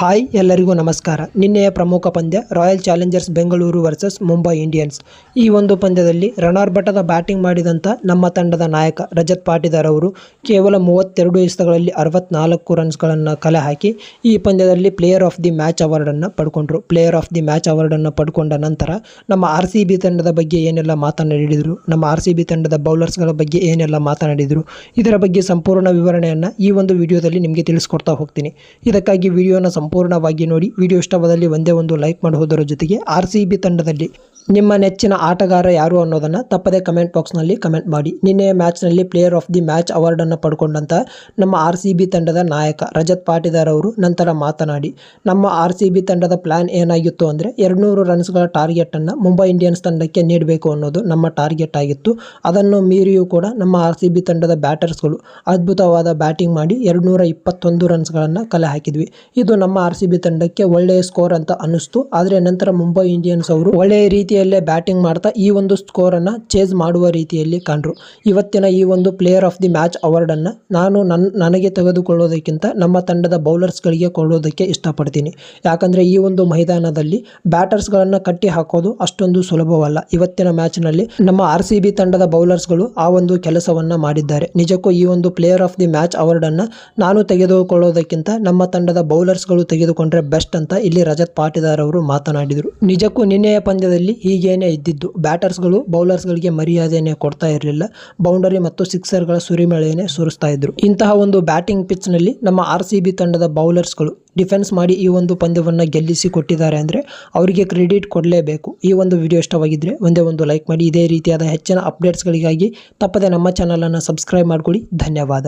Hi, ಎಲ್ಲರಿಗೂ ನಮಸ್ಕಾರ. ನಿನ್ನೆಯ ಪ್ರಮುಖ ಪಂದ್ಯ Royal Challengers Bengaluru versus Mumbai Indians. ಈ ಒಂದು ಪಂದ್ಯದಲ್ಲಿ ರಣಾರ್ಭಟದ ಬ್ಯಾಟಿಂಗ್ ಮಾಡಿದಂಥ ನಮ್ಮ ತಂಡದ ನಾಯಕ ರಜತ್ ಪಾಟಿದಾರ್ ಅವರು ಕೇವಲ ಮೂವತ್ತೆರಡು ಎಸೆತಗಳಲ್ಲಿ ಅರವತ್ನಾಲ್ಕು ರನ್ಸ್ಗಳನ್ನು ಕಲೆ ಹಾಕಿ ಈ ಪಂದ್ಯದಲ್ಲಿ ಪ್ಲೇಯರ್ ಆಫ್ ದಿ ಮ್ಯಾಚ್ ಅವಾರ್ಡನ್ನು ಪಡ್ಕೊಂಡ್ರು. ಪ್ಲೇಯರ್ ಆಫ್ ದಿ ಮ್ಯಾಚ್ ಅವಾರ್ಡನ್ನು ಪಡ್ಕೊಂಡ ನಂತರ ನಮ್ಮ ಆರ್ ಸಿ ಬಿ ತಂಡದ ಬಗ್ಗೆ ಏನೆಲ್ಲ ಮಾತನಾಡಿದರು, ನಮ್ಮ ಆರ್ ಸಿ ಬಿ ತಂಡದ ಬೌಲರ್ಸ್ಗಳ ಬಗ್ಗೆ ಏನೆಲ್ಲ ಮಾತನಾಡಿದರು, ಇದರ ಬಗ್ಗೆ ಸಂಪೂರ್ಣ ವಿವರಣೆಯನ್ನು ಈ ಒಂದು ವಿಡಿಯೋದಲ್ಲಿ ನಿಮಗೆ ತಿಳಿಸ್ಕೊಡ್ತಾ ಹೋಗ್ತೀನಿ. ಇದಕ್ಕಾಗಿ ವಿಡಿಯೋನ ಸಂಪೂರ್ಣವಾಗಿ ನೋಡಿ. ವಿಡಿಯೋ ಇಷ್ಟವಾದಲ್ಲಿ ಒಂದೇ ಒಂದು ಲೈಕ್ ಮಾಡುವುದರ ಜೊತೆಗೆ ಆರ್ ಸಿ ಬಿ ತಂಡದಲ್ಲಿ ನಿಮ್ಮ ನೆಚ್ಚಿನ ಆಟಗಾರ ಯಾರು ಅನ್ನೋದನ್ನು ತಪ್ಪದೆ ಕಮೆಂಟ್ ಬಾಕ್ಸ್ನಲ್ಲಿ ಕಮೆಂಟ್ ಮಾಡಿ. ನಿನ್ನೆಯ ಮ್ಯಾಚ್ನಲ್ಲಿ ಪ್ಲೇಯರ್ ಆಫ್ ದಿ ಮ್ಯಾಚ್ ಅವಾರ್ಡನ್ನು ಪಡ್ಕೊಂಡಂಥ ನಮ್ಮ ಆರ್ ಸಿ ಬಿ ತಂಡದ ನಾಯಕ ರಜತ್ ಪಾಟಿದಾರ್ ಅವರು ನಂತರ ಮಾತನಾಡಿ, ನಮ್ಮ ಆರ್ ಸಿ ಬಿ ತಂಡದ ಪ್ಲ್ಯಾನ್ ಏನಾಗಿತ್ತು ಅಂದರೆ ಎರಡುನೂರು ರನ್ಸ್ಗಳ ಟಾರ್ಗೆಟನ್ನು ಮುಂಬೈ ಇಂಡಿಯನ್ಸ್ ತಂಡಕ್ಕೆ ನೀಡಬೇಕು ಅನ್ನೋದು ನಮ್ಮ ಟಾರ್ಗೆಟ್ ಆಗಿತ್ತು. ಅದನ್ನು ಮೀರಿಯೂ ಕೂಡ ನಮ್ಮ ಆರ್ ಸಿ ಬಿ ತಂಡದ ಬ್ಯಾಟರ್ಸ್ಗಳು ಅದ್ಭುತವಾದ ಬ್ಯಾಟಿಂಗ್ ಮಾಡಿ ಎರಡುನೂರ ಇಪ್ಪತ್ತೊಂದು ರನ್ಸ್ಗಳನ್ನು ಕಲೆ ಹಾಕಿದ್ವಿ. ಇದು ನಮ್ಮ ಆರ್ ಸಿ ಬಿ ತಂಡಕ್ಕೆ ಒಳ್ಳೆಯ ಸ್ಕೋರ್ ಅಂತ ಅನ್ನಿಸ್ತು. ಆದರೆ ನಂತರ ಮುಂಬೈ ಇಂಡಿಯನ್ಸ್ ಅವರು ಒಳ್ಳೆಯ ರೀತಿಯಲ್ಲೇ ಬ್ಯಾಟಿಂಗ್ ಮಾಡ್ತಾ ಈ ಒಂದು ಸ್ಕೋರನ್ನು ಚೇಸ್ ಮಾಡುವ ರೀತಿಯಲ್ಲಿ ಕಂಡ್ರು. ಇವತ್ತಿನ ಈ ಒಂದು ಪ್ಲೇಯರ್ ಆಫ್ ದಿ ಮ್ಯಾಚ್ ಅವಾರ್ಡನ್ನು ನಾನು ನನ್ನ ನನಗೆ ತೆಗೆದುಕೊಳ್ಳೋದಕ್ಕಿಂತ ನಮ್ಮ ತಂಡದ ಬೌಲರ್ಸ್ಗಳಿಗೆ ಕೊಡೋದಕ್ಕೆ ಇಷ್ಟಪಡ್ತೀನಿ. ಯಾಕಂದರೆ ಈ ಒಂದು ಮೈದಾನದಲ್ಲಿ ಬ್ಯಾಟರ್ಸ್ಗಳನ್ನು ಕಟ್ಟಿ ಹಾಕೋದು ಅಷ್ಟೊಂದು ಸುಲಭವಲ್ಲ. ಇವತ್ತಿನ ಮ್ಯಾಚ್ನಲ್ಲಿ ನಮ್ಮ ಆರ್ ಸಿ ಬಿ ತಂಡದ ಬೌಲರ್ಸ್ಗಳು ಆ ಒಂದು ಕೆಲಸವನ್ನು ಮಾಡಿದ್ದಾರೆ. ನಿಜಕ್ಕೂ ಈ ಒಂದು ಪ್ಲೇಯರ್ ಆಫ್ ದಿ ಮ್ಯಾಚ್ ಅವಾರ್ಡನ್ನು ನಾನು ತೆಗೆದುಕೊಳ್ಳೋದಕ್ಕಿಂತ ನಮ್ಮ ತಂಡದ ಬೌಲರ್ಸ್ಗಳು ತೆಗೆದುಕೊಂಡ್ರೆ ಬೆಸ್ಟ್ ಅಂತ ಇಲ್ಲಿ ರಜತ್ ಪಾಟಿದಾರ್ ಅವರು ಮಾತನಾಡಿದರು. ನಿಜಕ್ಕೂ ನಿನ್ನೆಯ ಪಂದ್ಯದಲ್ಲಿ ಹೀಗೇನೆ ಇದ್ದಿದ್ದು. ಬ್ಯಾಟರ್ಸ್ಗಳು, ಬೌಲರ್ಸ್ಗಳಿಗೆ ಮರ್ಯಾದೆಯೇ ಕೊಡ್ತಾ ಇರಲಿಲ್ಲ. ಬೌಂಡರಿ ಮತ್ತು ಸಿಕ್ಸರ್ಗಳ ಸುರಿಮಳೆಯನ್ನೇ ಸುರಿಸ್ತಾ ಇದ್ರು. ಇಂತಹ ಒಂದು ಬ್ಯಾಟಿಂಗ್ ಪಿಚ್ನಲ್ಲಿ ನಮ್ಮ ಆರ್ ಸಿ ಬಿ ತಂಡದ ಬೌಲರ್ಸ್ಗಳು ಡಿಫೆನ್ಸ್ ಮಾಡಿ ಈ ಒಂದು ಪಂದ್ಯವನ್ನು ಗೆಲ್ಲಿಸಿ ಕೊಟ್ಟಿದ್ದಾರೆ ಅಂದರೆ ಅವರಿಗೆ ಕ್ರೆಡಿಟ್ ಕೊಡಲೇಬೇಕು. ಈ ಒಂದು ವಿಡಿಯೋ ಇಷ್ಟವಾಗಿದ್ದರೆ ಒಂದೇ ಒಂದು ಲೈಕ್ ಮಾಡಿ. ಇದೇ ರೀತಿಯಾದ ಹೆಚ್ಚಿನ ಅಪ್ಡೇಟ್ಸ್ಗಳಿಗಾಗಿ ತಪ್ಪದೆ ನಮ್ಮ ಚಾನಲನ್ನು ಸಬ್ಸ್ಕ್ರೈಬ್ ಮಾಡಿಕೊಳ್ಳಿ. ಧನ್ಯವಾದ.